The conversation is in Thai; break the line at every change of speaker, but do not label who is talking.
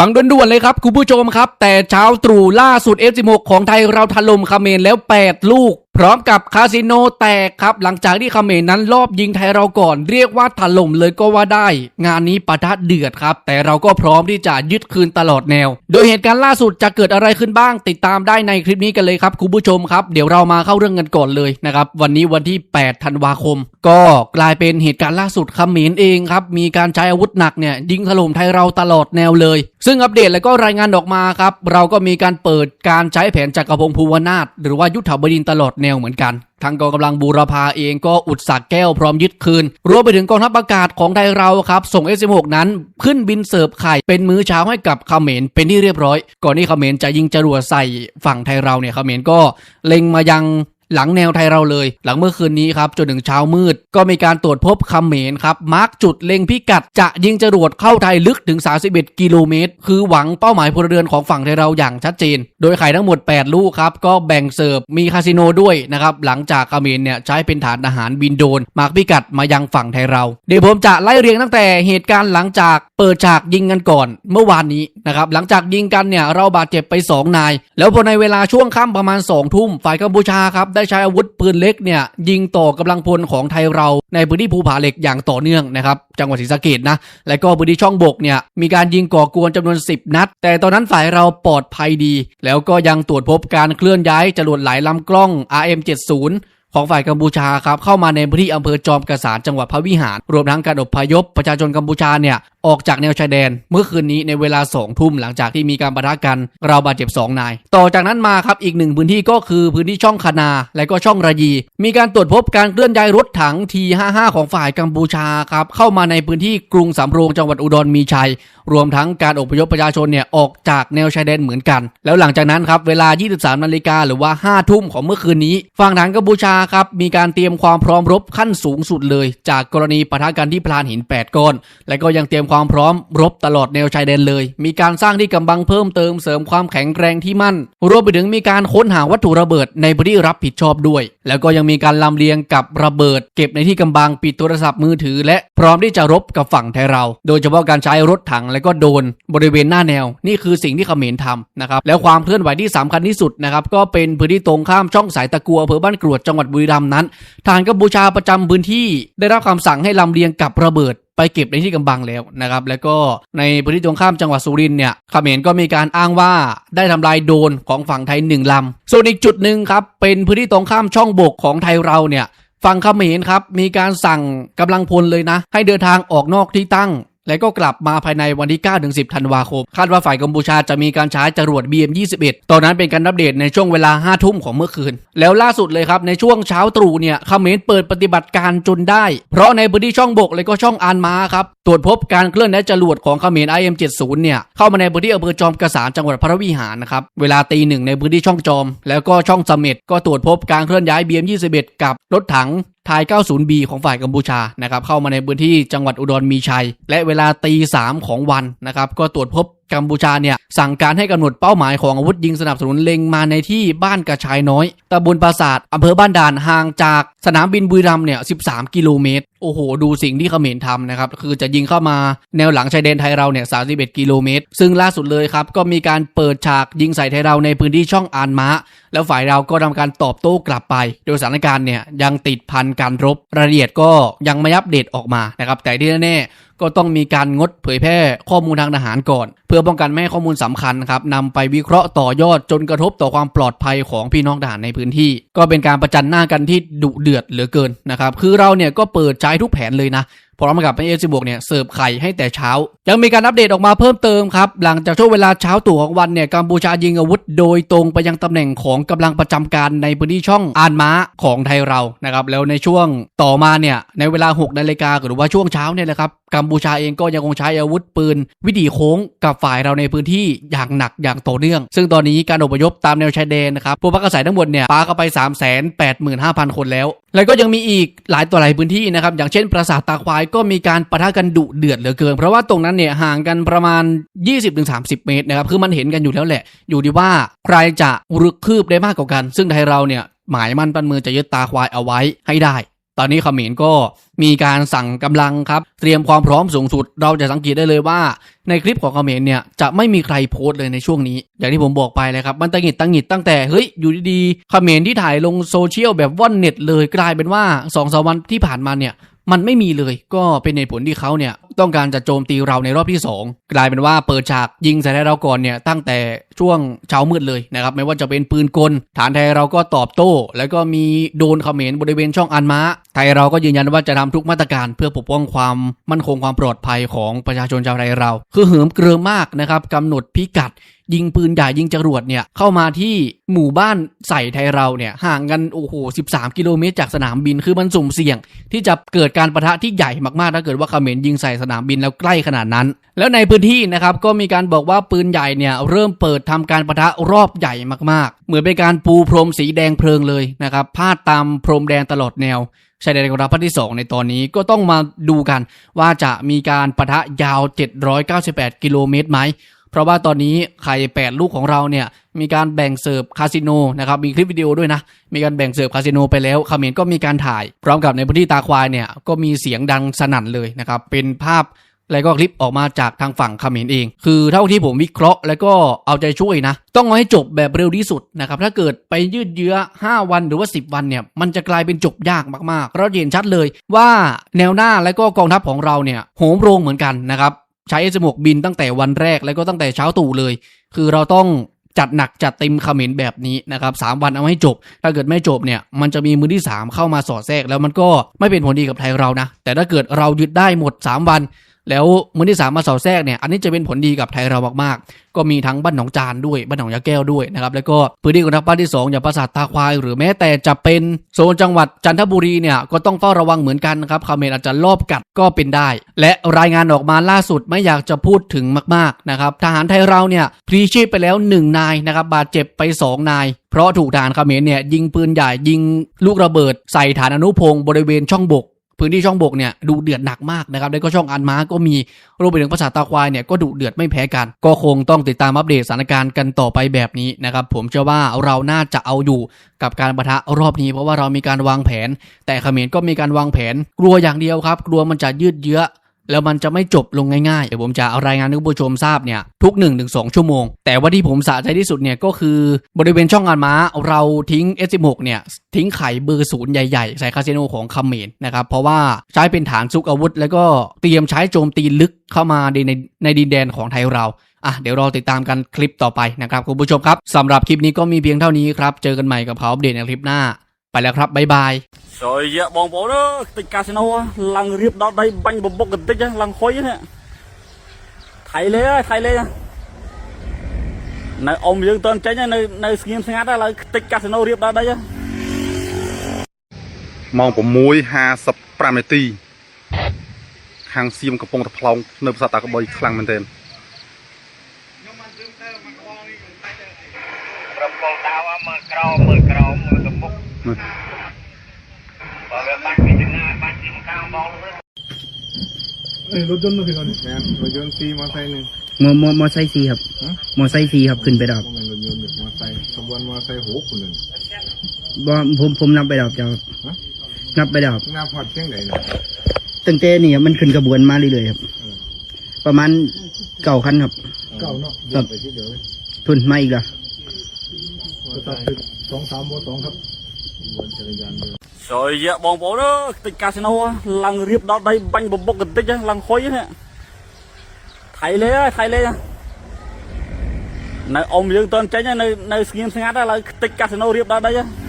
ฟังด่วนๆเลยครับ คุณผู้ชมครับ แต่เช้าตรู่ล่าสุด F16 ของไทยเราถล่มคาเมนแล้ว 8 ลูก พร้อมกับคาสิโนแตกครับ หลังจากที่เขมรนั้นรอบยิงไทยเราก่อน เรียกว่าถล่มเลยก็ว่าได้ งานนี้ปะทะเดือดครับ แต่เราก็พร้อมที่จะยึดคืนตลอดแนว โดยเหตุการณ์ล่าสุดจะเกิดอะไรขึ้นบ้าง ติดตามได้ในคลิปนี้กันเลยครับคุณผู้ชมครับ เดี๋ยวเรามาเข้าเรื่องกันก่อนเลยนะครับวันนี้วันที่ 8 ธันวาคม ก็กลายเป็นเหตุการณ์ล่าสุดเขมรเองครับมีการใช้อาวุธหนักเนี่ยยิงถล่มไทยเราตลอดแนวเลย ซึ่งอัปเดตแล้วก็รายงานออกมาครับเราก็มีการเปิดการใช้แผนจักรพงศ์ภูวนาถหรือว่ายุทธบดินตลอดแนวเหมือนกันทางกองกำลังบูรพาเองก็อุดสักแก้วพร้อมยึดคืน รวมไปถึงกองทัพอากาศของไทยเราครับ ส่ง S16 นั้นขึ้นบินเสิร์ฟไข่ เป็นมื้อเช้าให้กับเขมรเป็นที่เรียบร้อย ก่อนที่เขมรจะยิงจรวดใส่ฝั่งไทยเราเนี่ยเขมรก็เล็งมายัง หลังแนวไทยเราเลย หลังเมื่อคืนนี้ครับจนถึงเช้ามืด ก็มีการตรวจพบคำเขมรครับมาร์กจุดเล็งพิกัด จะยิงจรวดเข้าไทยลึกถึง 31 กิโลเมตร คือหวังเป้าหมายพลเรือนของฝั่งไทยเราอย่างชัดเจน โดยไข่ทั้งหมด 8 ลูกครับ ก็แบ่งเสิร์ฟมีคาสิโนด้วยนะครับ หลังจากเขมรเนี่ยใช้เป็นฐานอาหารบินโดน มาร์กพิกัดมายังฝั่งไทยเรา เดี๋ยวผมจะไล่เรียงตั้งแต่เหตุการณ์หลังจากเปิดฉากยิงกันก่อนเมื่อวานนี้นะครับหลังจากยิงกันเนี่ยเราบาดเจ็บไป 2 นาย แล้วพอในเวลาช่วงค่ำประมาณ2ทุ่มฝ่ายกัมพูชาครับได้ใช้อาวุธปืนเล็กเนี่ยยิงต่อกำลังพลของไทยเราในพื้นที่ภูผาเหล็กอย่างต่อเนื่องนะครับจังหวัดศรีสะเกดนะ และก็พื้นที่ช่องบกเนี่ยมีการยิงก่อกวนจำนวน 10 นัด แต่ตอนนั้นฝ่ายเราปลอดภัยดี แล้วก็ยังตรวจพบการเคลื่อนย้ายจรวดหลายลำกล้อง RM70 ของฝ่ายกัมพูชาครับเข้ามาในพื้นที่อำเภอจอมกระสานจังหวัดพระวิหาร รวมทั้งการอพยพประชาชนกัมพูชาเนี่ยออกจากแนวชายแดนเมื่อคืนนี้ในเวลาสองทุ่มหลังจากที่มีการปะทะกันเราบาดเจ็บ 2 นาย ต่อจากนั้นมาครับอีกหนึ่งพื้นที่ก็คือพื้นที่ช่องคานา และก็ช่องระยี มีการตรวจพบการเคลื่อนย้ายรถถัง T55 ของฝ่ายกัมพูชาครับเข้ามาในพื้นที่กรุงสำโรงจังหวัดอุดรมีชัย รวมทั้งการอพยพประชาชนเนี่ยออกจากแนวชายแดนเหมือนกัน แล้วหลังจากนั้นครับเวลา 23นาฬิกาหรือว่า 5 ทุ่มของเมื่อคืนนี้ฝั่งทารกัมพูชาครับมีการเตรียมความพร้อมรบขั้นสูงสุดเลย จากกรณีปะทะกันที่พลานหิน 8 ก้อน และก็ยังเตรียมความพร้อมรบตลอดแนวชายแดนเลย มีการสร้างที่กำบังเพิ่มเติมเสริมความแข็งแกร่งที่มั่น รวมไปถึงมีการค้นหาวัตถุระเบิดในพื้นที่รับผิดชอบด้วย แล้วก็ยังมีการลำเลียงกับระเบิด เก็บในที่กำบังปิดโทรศัพท์มือถือ และพร้อมที่จะรบกับฝั่งไทยเรา โดยเฉพาะการใช้รถถังและก็โดนบริเวณหน้าแนว นี่คือสิ่งที่เขมรทำนะครับแล้วความเคลื่อนไหวที่สำคัญที่สุดนะครับก็เป็นพื้นที่ตรงข้ามช่องสายตะกัวอำเภอบ้านกรวดจังหวัดบุรีรัมย์นั้น ทารกัมพูชาประจำพื้นที่ได้รับคำสั่งให้ลำเลียงกับระเบิด ไปเก็บในที่กำบังแล้วนะครับ แล้วก็ในพื้นที่ตรงข้ามจังหวัดสุรินเนี่ยเขมรก็มีการอ้างว่าได้ทำลายโดนของฝั่งไทยหนึ่งลำส่วนอีกจุดหนึ่งครับเป็นพื้นที่ตรงข้ามช่องบกของไทยเราเนี่ยฝั่งเขมรครับมีการสั่งกำลังพลเลยนะ ให้เดินทางออกนอกที่ตั้ง และก็กลับมาภายในวันที่ 9 ถึง 10 ธันวาคม คาดว่าฝ่ายกัมพูชาจะมีการใช้จรวด BM21 ตอนนั้นเป็นการอัปเดตในช่วงเวลา 5 ทุ่มของเมื่อคืน แล้วล่าสุดเลยครับ ในช่วงเช้าตรู่เนี่ยเขมรเปิดปฏิบัติการจนได้ เพราะในพื้นที่ช่องบก และก็ช่องอานมาครับ ตรวจพบการเคลื่อนย้ายจรวดของเขมร IM70 เนี่ยเข้ามาในพื้นที่อำเภอจอมกระสานจังหวัดพระวิหารนะครับเวลาตีหนึ่งในพื้นที่ช่องจอม แล้วก็ช่องเสม็ดก็ตรวจพบการเคลื่อนย้าย BM21 กับรถถัง ทาย 90B ของฝ่ายกัมพูชานะครับเข้ามาในพื้นที่จังหวัดอุดรมีชัย และเวลาตีสามของวันนะครับก็ตรวจพบกัมพูชาเนี่ยสั่งการให้กำหนดเป้าหมายของอาวุธยิงสนับสนุนเล็งมาในที่บ้านกระชายน้อยตำบลปราสาทอำเภอบ้านด่านห่างจาก สนามบินบุรีรัมเนี่ย 13 กิโลเมตร โอ้โห ดูสิ่งที่เขมรทำนะครับ คือจะยิงเข้ามาแนวหลังชายแดนไทยเราเนี่ย 31 กิโลเมตร ซึ่งล่าสุดเลยครับ ก็มีการเปิดฉากยิงใส่ไทยเราในพื้นที่ช่องอานม้าแล้วฝ่ายเราก็ทำการตอบโต้กลับไป โดยสถานการณ์เนี่ยยังติดพันการรบ รายละเอียดก็ยังไม่อัปเดตออกมา นะครับ แต่ที่แน่ๆก็ต้องมีการงดเผยแพร่ข้อมูลทางทหารก่อน เพื่อป้องกันไม่ให้ข้อมูลสำคัญครับนำไปวิเคราะห์ต่อยอดจนกระทบต่อความปลอดภัยของพี่น้องทหารในพื้นที่ ก็เป็นการประจันหน้ากันที่ดุเดือดเหลือเกินนะครับ คือเราเนี่ยก็เปิดใจทุกแผนเลยนะ พร้อมกับเอฟซีบวกเนี่ยเสิร์ฟไข่ให้แต่เช้า ยังมีการอัปเดตออกมาเพิ่มเติมครับ หลังจากช่วงเวลาเช้าตู่ของวันเนี่ยกัมพูชายิงอาวุธ โดยตรงไปยังตำแหน่งของกำลังประจำการในพื้นที่ช่องอานม้าของไทยเรานะครับแล้วในช่วงต่อมาเนี่ยในเวลา6นาฬิกาหรือว่าช่วงเช้าเนี่ยแหละครับกัมพูชาเองก็ยังคงใช้อาวุธปืน วิถีโค้งกับฝ่ายเราในพื้นที่อย่างหนักอย่างต่อเนื่อง ซึ่งตอนนี้การอพยพตามแนวชายแดนนะครับผู้พักอาศัยทั้งหมดเนี่ยปาเข้าไป 3 8 5 0 0 0 คนแล้ว แล้วก็ยังมีอีกหลายต่อหลายพื้นที่นะครับอย่างเช่นปราสาทตาควายก็มีการปะทะกันดุเดือดเหลือเกิน เพราะว่าตรงนั้นเนี่ยห่างกันประมาณ 20-30 เมตรนะครับคือมันเห็นกันอยู่แล้วแหละ อยู่ที่ว่าใครจะรึกคืบได้มากกว่ากัน ซึ่งไทยเราเนี่ยหมายมั่นปันมือจะยึดตาควายเอาไว้ให้ได้ ตอนนี้เขมรก็มีการสั่งกำลังครับ เตรียมความพร้อมสูงสุด เราจะสังเกตได้เลยว่า ในคลิปของเขมรเนี่ยจะไม่มีใครโพสต์เลยในช่วงนี้ อย่างที่ผมบอกไปเลยครับมันตังหิดตังหิดตั้งแต่เฮ้ยอยู่ดีๆเขมรที่ถ่ายลงโซเชียลแบบว่อนเน็ตเลยกลายเป็นว่า2องสวันที่ผ่านมาเนี่ย มันไม่มีเลยก็เป็นในผลที่เขาเนี่ยต้องการจะโจมตีเราในรอบที่ 2 กลายเป็นว่าเปิดฉากยิงใส่ไทยเราก่อนเนี่ยตั้งแต่ช่วงเช้ามืดเลยนะครับไม่ว่าจะเป็นปืนกล ฐานไทยเราก็ตอบโต้ แล้วก็มีโดนเขมรบริเวณช่องอันม้าไทยเราก็ยืนยันว่าจะทำทุกมาตรการเพื่อปกป้องความมั่นคงความปลอดภัยของประชาชนชาวไทยเรา คือเหิมเกริมมากนะครับกำหนดพิกัด ยิงปืนใหญ่ยิงจรวดเนี่ยเข้ามาที่หมู่บ้านใส่ไทยเราเนี่ยห่างกันโอ้โห 13 กิโลเมตรจากสนามบินคือมันสุ่มเสี่ยง ที่จะเกิดการประทะที่ใหญ่มากๆ ถ้าเกิดว่าเขมรยิงใส่สนามบินแล้วใกล้ขนาดนั้น แล้วในพื้นที่นะครับก็มีการบอกว่าปืนใหญ่เนี่ยเริ่มเปิดทำการประทะรอบใหญ่มากๆ เหมือนเป็นการปูพรมสีแดงเพลิงเลยนะครับพาดตามพรมแดงตลอดแนวชายแดนกองทัพภาคที่ 2 ในตอนนี้ก็ต้องมาดูกันว่าจะมีการประทะยาว 798 กิโลเมตรไหม ราะว่าตอนนี้ไข่8ลูกของเราเนี่ยมีการแบ่งเสิร์ฟคาสิโนนะครับมีคลิปวิดีโอด้วยนะ มีการแบ่งเสิร์ฟคาสิโนไปแล้วเขมรก็มีการถ่าย พร้อมกับในพื้นที่ตาควายเนี่ยก็มีเสียงดังสนั่นเลยนะครับเป็นภาพแล้วก็คลิปออกมาจากทางฝั่งเขมรเอง คือเท่าที่ผมวิเคราะห์แล้วก็เอาใจช่วยนะ ต้องเอาให้จบแบบเร็วที่สุดนะครับ ถ้าเกิดไปยืดเยื้อ 5 วันหรือว่า 10 วันเนี่ย มันจะกลายเป็นจบยากมากๆเราเห็นชัดเลยว่าแนวหน้าและก็กองทัพของเราเนี่ยโหมโรงเหมือนกันนะครับ ใช้เอสมกบินตั้งแต่วันแรกแล้วก็ตั้งแต่เช้าตู่เลย คือเราต้องจัดหนักจัดเต็มเขมรแบบนี้นะครับสามวันเอาให้จบ ถ้าเกิดไม่จบเนี่ย มันจะมีมือที่ 3 เข้ามาสอดแทรก แล้วมันก็ไม่เป็นผลดีกับไทยเรานะ แต่ถ้าเกิดเรายึดได้หมด 3 วัน แล้วมือที่สามมาสอดแทรกเนี่ยอันนี้จะเป็นผลดีกับไทยเรามากๆ ก็มีทั้งบ้านหนองจานด้วยบ้านหนองยาแก้วด้วยนะครับแล้วก็พื้นที่ของทัพภาคที่2อย่างปราสาทตาควาย หรือแม้แต่จะเป็นโซนจังหวัดจันทบุรีเนี่ยก็ต้องเฝ้าระวังเหมือนกันนะครับคาเมรอาจจะลอบกัดก็เป็นได้ และรายงานออกมาล่าสุดไม่อยากจะพูดถึงมากๆนะครับทหารไทยเราเนี่ยพลีชีพไปแล้ว 1 นายนะครับบาดเจ็บไป 2 นาย เพราะถูกทหารเมรเนี่ยยิงปืนใหญ่ยิงลูกระเบิดใส่ฐานอนุพงศ์บริเวณช่องบก พื้นที่ช่องบกเนี่ยดูเดือดหนักมากนะครับแล้วก็ช่องอันม้าก็มีรวมไปถึงภาษาตาควายเนี่ยก็ดุเดือดไม่แพ้กัน ก็คงต้องติดตามอัปเดตสถานการณ์กันต่อไปแบบนี้นะครับผมเชื่อว่าเราน่าจะเอาอยู่กับการประทะรอบนี้ เพราะว่าเรามีการวางแผน แต่เขมรก็มีการวางแผนกลัวอย่างเดียวครับ กลัวมันจะยืดเยื้อ แล้วมันจะไม่จบลงง่ายๆเดี๋ยวผมจะเอารายงานให้คุณผู้ชมทราบเนี่ยทุก1นถึงสชั่วโมง แต่ว่าที่ผมสะใจที่สุดเนี่ยก็คือบริเวณช่องงานม้าเราทิ้ง S16 เนี่ยทิ้งไข่เบอร์ศูนย์ใหญ่ ๆ ใส่คาสิโนของคาเมรนะครับเพราะว่าใช้เป็นฐานซุกอาวุธ แล้วก็เตรียมใช้โจมตีลึกเข้ามาในในในดินแดนของไทยเราอะเดี๋ยวรอติดตามกันคลิปต่อไปนะครับคุณผู้ชมครับสำหรับคลิปนี้ก็มีเพียงเท่านี้ครับ เจอกันใหม่กับเขาอัปเดตในคลิปหน้า ไปแล้วครับบ๊ายบาย
ស្រយយកបងប្អូនអើយតិចកាស៊ីណូឡើងរៀបដល់ដីបាញ់បបុកបន្តិចឡើងខុយនេះថៃលេហើយថៃលេនៅអ៊ំយើងតន់ចេញហើយនៅនៅស្ងៀមស្ងាត់ហើយឡើយតិចកាស៊ីណូរៀបដល់ដីហើយ
ម៉ោង6:55នាទីខាងសៀមកំពុងតែផ្លោងនៅប្រាសាទតាកបុយខ្លាំងមែនទែន
ប្រពន្ធដៅមើលក្រោមមើលក្រោមមើលទៅ រ
รถยนต์มาคือกันแมนรถยนต์ซีมอไซค์หนึ่ง
มอมอมอไซค์สีครับ
ฮะ
มอไซค์สีครับขึ้นไปดับ
พวกมันรถยนต์หนึ่งมอไซค์ขบวนมอไซค์หกคนหนึ่ง
บ่ผมผมนับไปดับเจ้าครับ
ฮะ
นับไปดับ
หน้าพอดเชียงไหนเนี่ย
ตั้งแต่นี่ครับมันขึ้นกระบวนมาเรื่อยๆครับ ประมาณเก่าคันครับ
เก่าเนาะ
ครับ
ไปที่เดียวเลย
ทุนมาอีกแล้ว
มอไซค์สองสามโมสองครับ
ចូលយៈបងប្អូនអើយតិចកាស៊ីណូឡើងរៀបដល់ដៃបាញ់បបុកបន្តិចឡើងហុយហ្នឹងថៃលេថៃលេនៅអ៊ំយើងតន់ចេញនៅនៅស្ងៀមស្ងាត់ឡើយតិចកាស៊ីណូរៀបដល់ដៃហ្នឹង